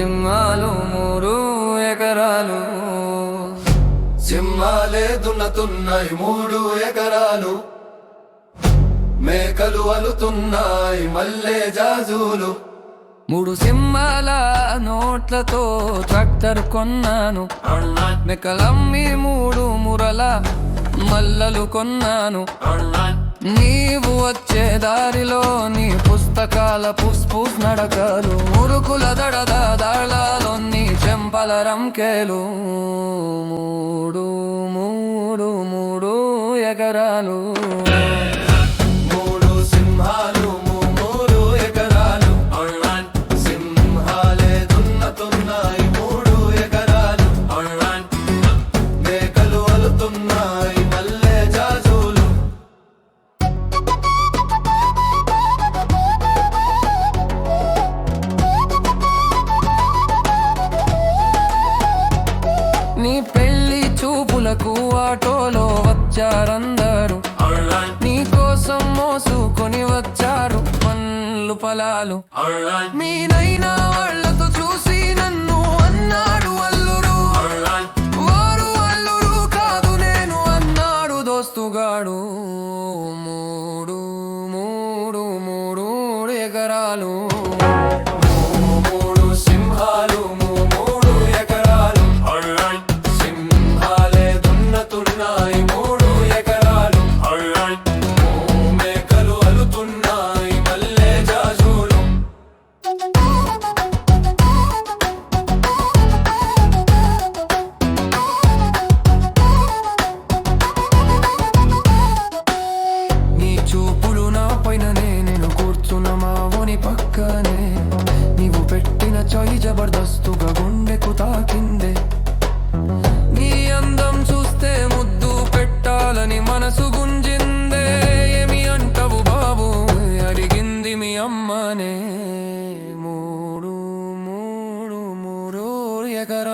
సింహాలు మూడు ఎకరాలు. సింహాలే దున్నతున్నాయి మూడు ఎకరాలు. మేకలు అలుతున్నాయి మల్లె జాజులు. మూడు సింహాల నోట్లతో ట్రాక్టర్ కొన్నాను. మెకలమ్మి మూడు మురల మల్లలు కొన్నాను. నీవు వచ్చే దారిలో నీ పుస్తకాల పుస్పు నడకలు. మురుకుల దడదా చెంపల మూడు మూడు మూడు ఎకరాలు. చూపులకు ఆటోలో వచ్చారందరూ. నీ కోసం మోసుకొని వచ్చారు పండ్లు పొలాలు మీనైనా వాళ్ళతో చూసి నన్ను అన్నాడు అల్లుడు. వారు అల్లుడు కాదు నేను అన్నాడు దోస్తుగాడు. మూడు మూడు మూడు ఎకరాలు. దున్నతున్నాయి మనసు గుంజిందే ఏమి అంటావు బాబు అడిగింది మీ అమ్మనే మూడు మూడు మూడు ఎకరాలు